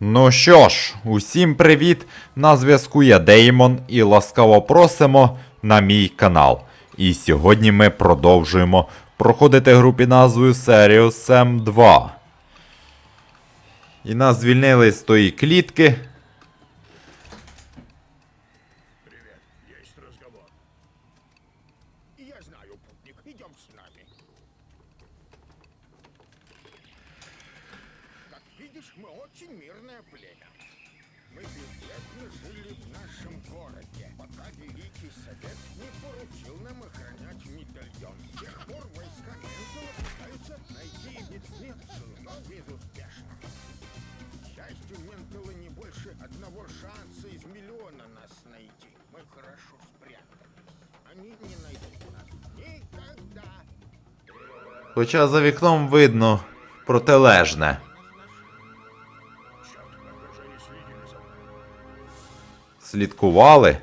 Ну що ж, усім привіт! На зв'язку я Деймон і ласкаво просимо на мій канал. І сьогодні ми продовжуємо проходити гру під назвою Serious Sam 2. І нас звільнили з тої клітки. Привет, есть разговор. Я знаю, путник, идем с нами. видишь, мы очень мирное племя. Мы безбедно жили в нашем городе, пока Великий Совет не поручил нам охранять медальон. С тех пор войска Мензела пытаются найти Бессмертцию, но безуспешно. К счастью, Ментела не больше одного шанса из миллиона нас найти. Мы хорошо спрятались. Они не найдут нас никогда. Хоча за вікном видно протилежне. Слідкували.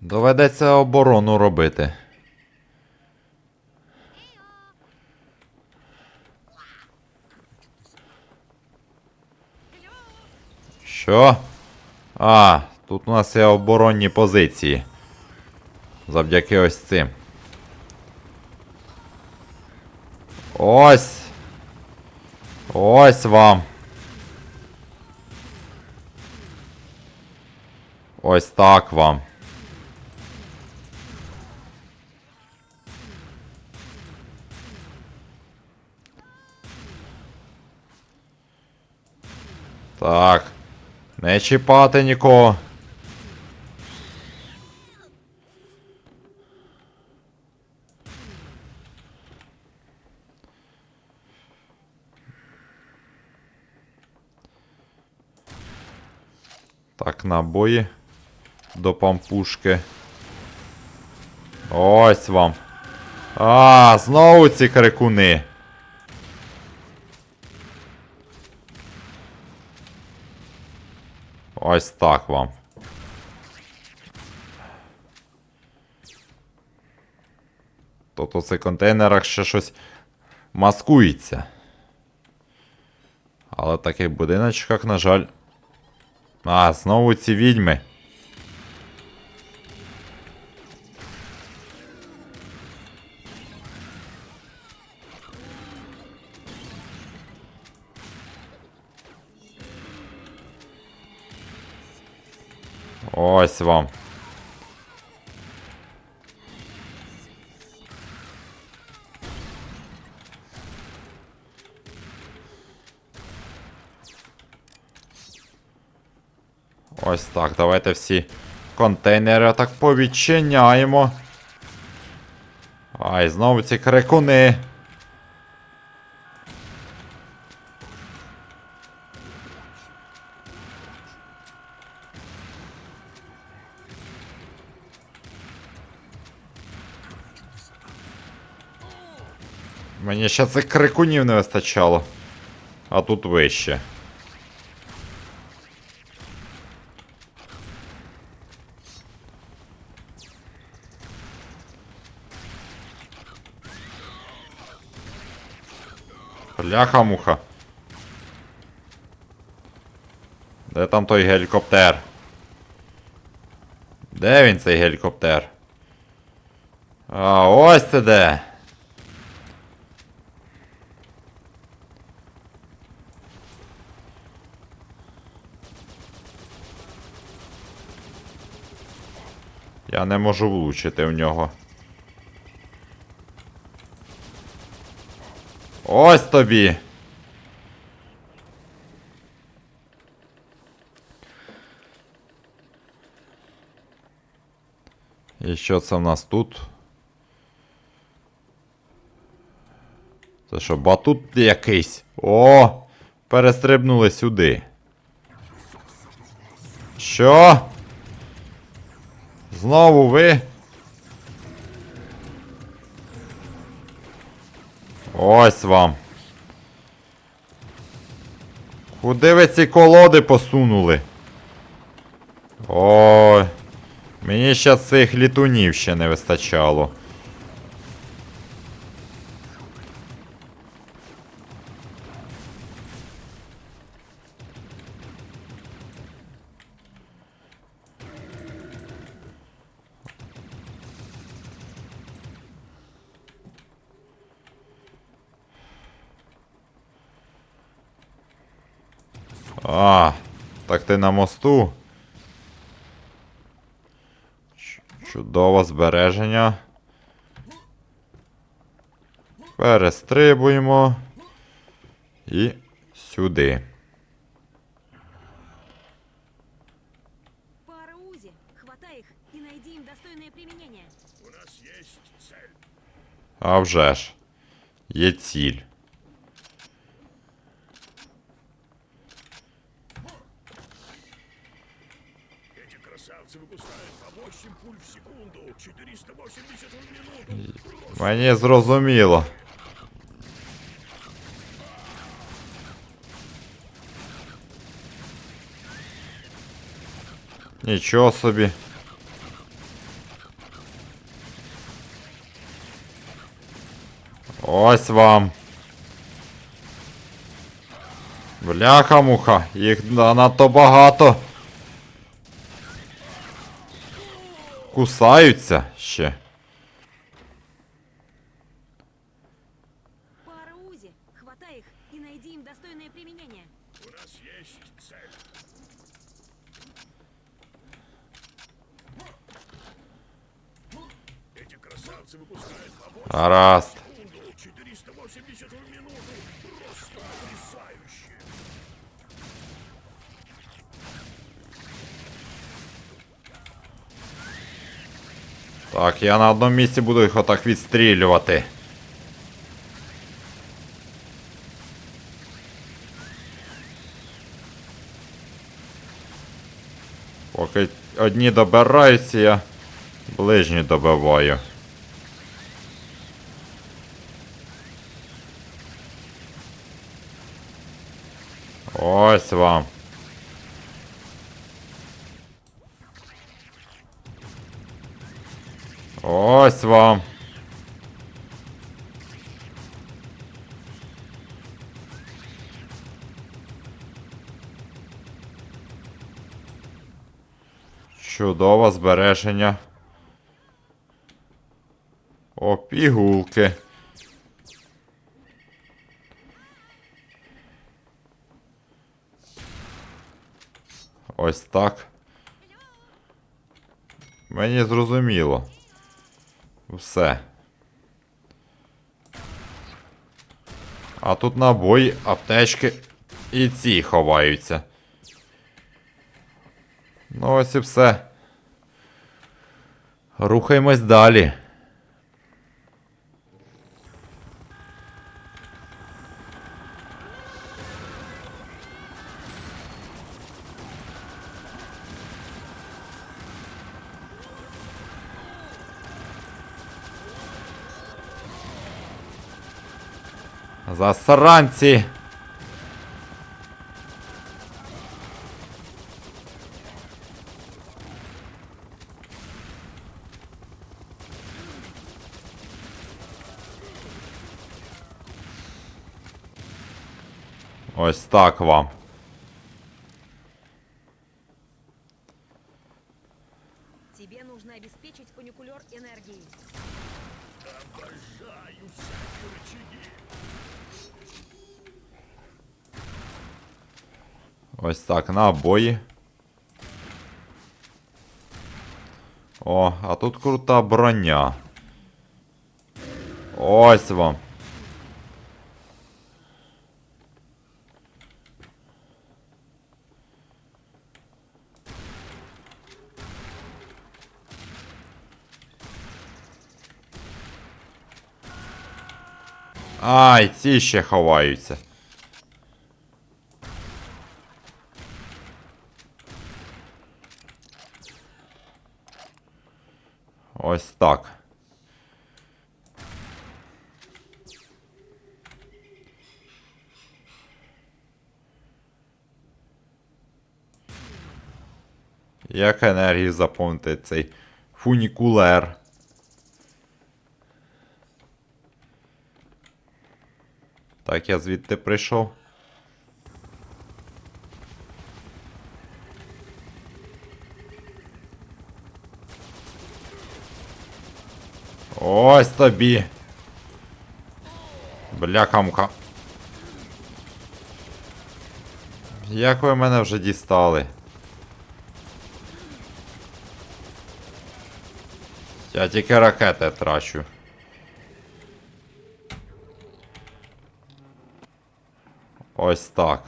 Доведеться оборону робити. Що? А, тут у нас є оборонні позиції. Завдяки ось цим. Ось. Ось вам. Ось так вам. Так. Не чіпати нікого. Так, набої До пампушки. Ось вам. А, знову ці крикуни. Ось так вам. Тобто в цих контейнерах ще щось маскується. Але в таких будиночках, на жаль. А, знову ці відьми. Ось вам. Ось так, давайте всі контейнери так повідчиняємо. Ай, знову ці крикуни. Мені ще цих крикунів не вистачало. А тут вище. Бляха-муха. Де там той гелікоптер? Де він цей гелікоптер? А, ось це де. Я не можу влучити в нього. Ось тобі. І що це в нас тут? Це що, батут якийсь? О! Перестрибнули сюди. Що? Знову ви? Ось вам. Куди ви ці колоди посунули? Ой. Мені ще цих літунів ще не вистачало. А, так ти на мосту. Ч- Чудове збереження. Перестрибуємо. І сюди. Пара УЗИ. Хватай их и найди им достойное применение. У нас есть цель. А вже ж. Є ціль. Красавцы выпускают по 8 пуль в секунду, 480 в минуту. Мені зрозуміло. Нічого собі. Ось вам. Бляха-муха, їх надто багато. Кусаються ще. Пара УЗИ. Хватай их и найди им достойное применение. У нас есть цель. Эти красавцы выпускают по Так, я на одному місці буду їх отак відстрілювати. Поки одні добираються, я ближні добиваю. Ось вам. Ось вам. Чудове збереження. О, пігулки. Ось так. Мені зрозуміло. Все. А тут набої, аптечки і ці ховаються. Ну ось і все. Рухаємось далі. Засранці. Ось так вам. Ось так, набої. О, а тут крута броня. Ось вам. Ай, ці ще ховаються. Як енергії заповнити цей фунікулер? Так, я звідти прийшов. Ось тобі. Бляха-муха. Як ви мене вже дістали? Я тільки ракети трачу. Ось так.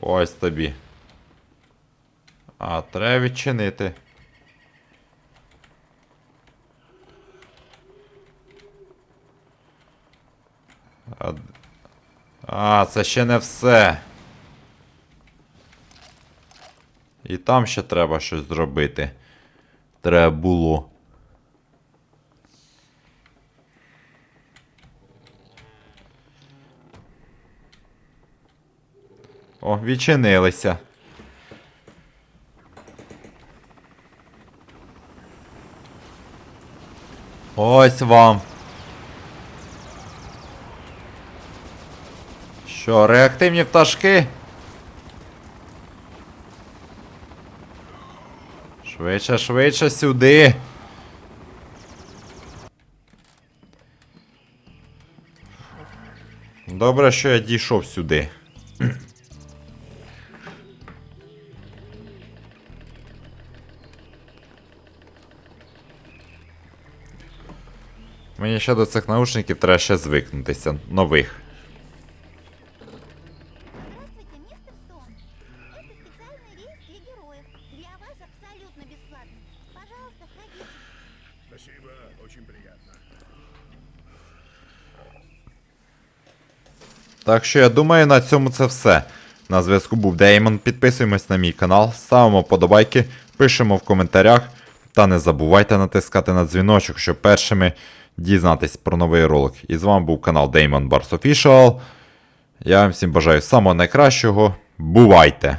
Ось тобі. А, треба відчинити. А, це ще не все. І там ще треба щось зробити. Треба було. О, відчинилися. Ось вам. Що, реактивні пташки? Швидше, швидше сюди. Добре, що я дійшов сюди. Мені ще до цих наушників треба ще звикнутися. Нових. Так що я думаю, на цьому це все. На зв'язку був Деймон. Підписуємось на мій канал, ставимо подобайки, пишемо в коментарях. Та не забувайте натискати на дзвіночок, щоб першими дізнатись про новий ролик. І з вами був канал Damon Bars Official. Я вам всім бажаю самого найкращого. Бувайте!